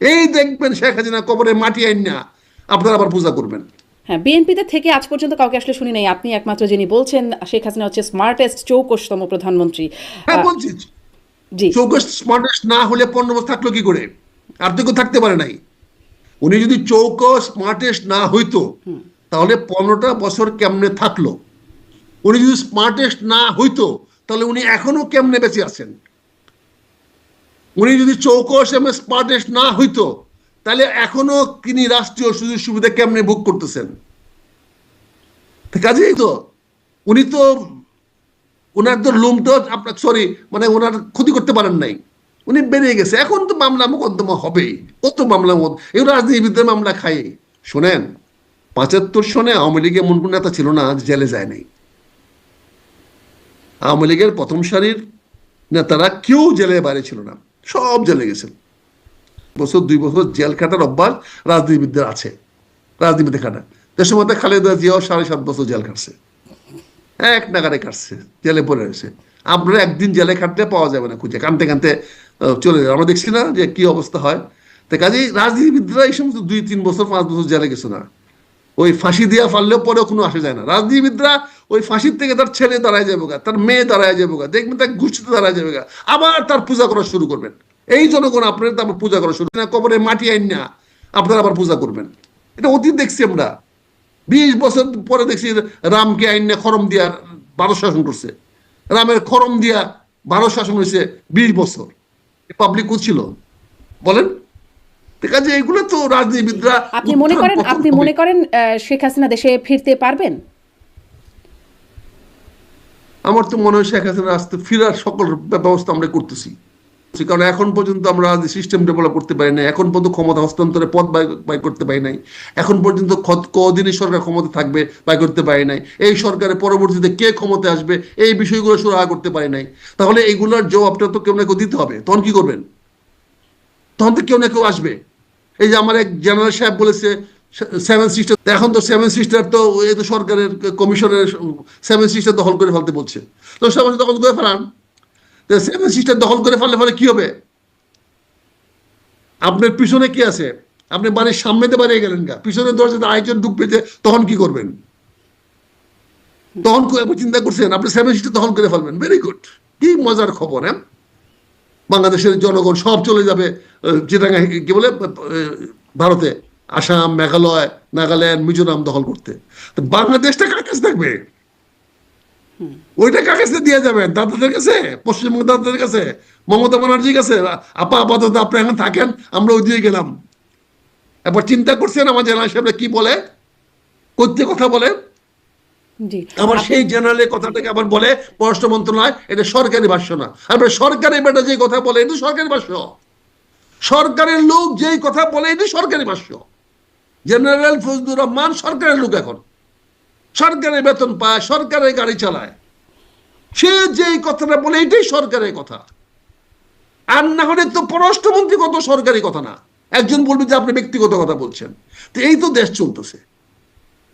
এই দেখবেন শেখ হাসিনা কবরে মাটি আইন না আপনারা আবার পূজা করবেন। হ্যাঁ বিএনপিতে থেকে আজ পর্যন্ত কাউকে আসলে শুনি নাই। আপনি একমাত্র যিনি বলছেন শেখ হাসিনা হচ্ছে স্মার্টেস্ট চৌকশতম প্রধানমন্ত্রী। হ্যাঁ বলছি। জি। চৌকস স্মার্টেস্ট না হলে পনেরো বছর থাকল কি করে? আর তো থাকতে পারে নাই। উনি যদি চৌকস স্মার্টেস্ট না হইতো তাহলে পনেরোটা বছর কেমনে থাকল? উনি যদি স্মার্টেস্ট না হইতো তাহলে উনি এখনও কেমনে বেঁচে আছেন? উনি যদি চৌকস এবং স্মার্টেস্ট না হইতো, তাহলে এখনও তিনি রাষ্ট্রীয় সুযোগ সুবিধা কেমনে ভোগ করতেছেন? কাজেই তো, উনি তো ওনার তো লোমটা আপনার সরি মানে ওনার ক্ষতি করতে পারেন নাই। উনি বেরিয়ে গেছে। এখন তো মামলা মোকদ্দমা হবেই। কত মামলা এই রাজনীতিবিদদের মামলা খাই শোনেন, পঁচাত্তর সনে আওয়ামী লীগের এমন কোন নেতা ছিল না জেলে যায় নাই। আওয়ামী লীগের প্রথম সারির নেতারা কেউ জেলে বাইরে ছিল না। সব জেলে গেছেন বছর, দুই বছর জেল খাটার অভ্যাস রাজনীতিবিদদের আছে। রাজনীতিতে খাটা দেশের মধ্যে খালেদা জিয়াও সাড়ে সাত বছর জেল কাটছে এক নাগারে কাটছে জেলে পড়ে রয়েছে। আপনারা একদিন জেলে খাটলে পাওয়া যাবে না খুঁজে। কানতে কানতে চলে যাবে আমরা দেখছি না যে কি অবস্থা হয়। তো কাজেই রাজনীতিবিদরা এই সমস্ত দুই, তিন বছর, পাঁচ বছর জেলে গেছে না। ওই ফাঁসি দিয়া ফাললেও পরেও কোনো আসে যায় না। রাজনীতিবিদরা ওই ফাঁসির থেকে তার ছেলে দাঁড়ায় যাবে গা তার মেয়ে দাঁড়ায় যাবে গা দেখবেন তার গোষ্ঠীতে দাঁড়ায় যাবে গা আবার তার পূজা করা শুরু করবেন। এই জনগণ আপনার তারপর পূজা করা শুরু না কবরে মাটি আইন না আপনারা আবার পূজা করবেন। এটা অতীত দেখছি আমরা। বিশ বছর পরে দেখছি রামকে আইন না খরম দিয়া ভারত শাসন করছে। রামের খরম দিয়া ভারত শাসন হয়েছে বিশ বছর। পাবলিক ছিল। বলেন? এগুলো তো রাজনীতিবিদরা আপনি মনে করেন আপনি মনে করেন শেখ হাসিনা দেশে ফিরতে পারবেন? আমার তো মনে হয় শেখ হাসিনা আসতে ফেরার সকল ব্যবস্থা আমরা করতেছি। কারণ এখন পর্যন্ত আমরা সিস্টেম ডেভেলপ করতে পারি নাই, এখন পর্যন্ত ক্ষমতা হস্তান্তরে পথ বাই- করতে পারি নাই। এখন পর্যন্ত কদিনই সরকার ক্ষমতা থাকবে, বাই করতে পারি নাই। এই সরকারের পরবর্তীতে কে ক্ষমতা আসবে, এই বিষয়গুলো সুরাহা করতে পারি নাই। তাহলে এইগুলোর জবাবটা তো কেউ না কেউ দিতে হবে। তখন কি করবেন? তখন তো কেউ না কেউ আসবে। এই যে আমার এক জেনারেল সাহেব বলেছে সেভেন সিস্টার এখন তো সেভেন সিস্টার তো এই তো সরকারের কমিশনের সেভেন সিস্টার দখল করে ফেলতে বলছে। তো সেভেন দখল করে ফেলান। সেভেন সিস্টার দখল করে ফেললে ফলে কি হবে? আপনার পিছনে কি আছে? আপনি বাড়ির সামনেতে বাড়িয়ে গেলেন গা। পিছনের দরজাতে আরেকজন ঢুকবে যে তখন কি করবেন? তখন চিন্তা করছেন, আপনি সেভেন সিস্টার দখল করে ফেলবেন। ভেরি গুড কি মজার খবর হ্যাঁ? বাংলাদেশের জনগণ সব চলে যাবে চিটাগাং কি বলে ভারতে। আসাম মেঘালয় নাগাল্যান্ড মিজোরাম দখল করতে। বাংলাদেশটা কার কাছে থাকবে? ওইটা কার কাছে দিয়ে যাবেন? দাদাদের কাছে? পশ্চিমবঙ্গ দাদাদের কাছে? মমতা ব্যানার্জির কাছে? আপা আপাতত আপনি এখন থাকেন আমরা ওই দিয়ে গেলাম। একবার চিন্তা করছেন আমার জেনারেল সাহেবরা কি বলে? করতে কথা বলে? আবার সেই জেনারেলের কথাটাকে আবার বলে পররাষ্ট্র মন্ত্রণালয় এটা সরকারি ভাষ্য না। আর সরকারি বেটা যে কথা বলে এটা সরকারি ভাষ্য। সরকারের লোক যেই কথা বলে এটা সরকারি ভাষ্য। জেনারেল ফজলুর রহমান সরকারের লোক এখন। সরকারের বেতন পায় সরকারের গাড়ি চালায়। সে যেই কথাটা বলে এটাই সরকারের কথা। আর না হলে তো পররাষ্ট্রমন্ত্রী কত সরকারি কথা না। একজন বলবে যে আপনি ব্যক্তিগত কথা বলছেন। তো এই তো দেশ চলতেছে।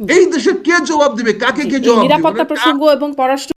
এই দেশে কে জবাব দিবে? কাকে কে জবাব দিবে? নিরাপত্তা মানে প্রসঙ্গ এবং পররাষ্ট্র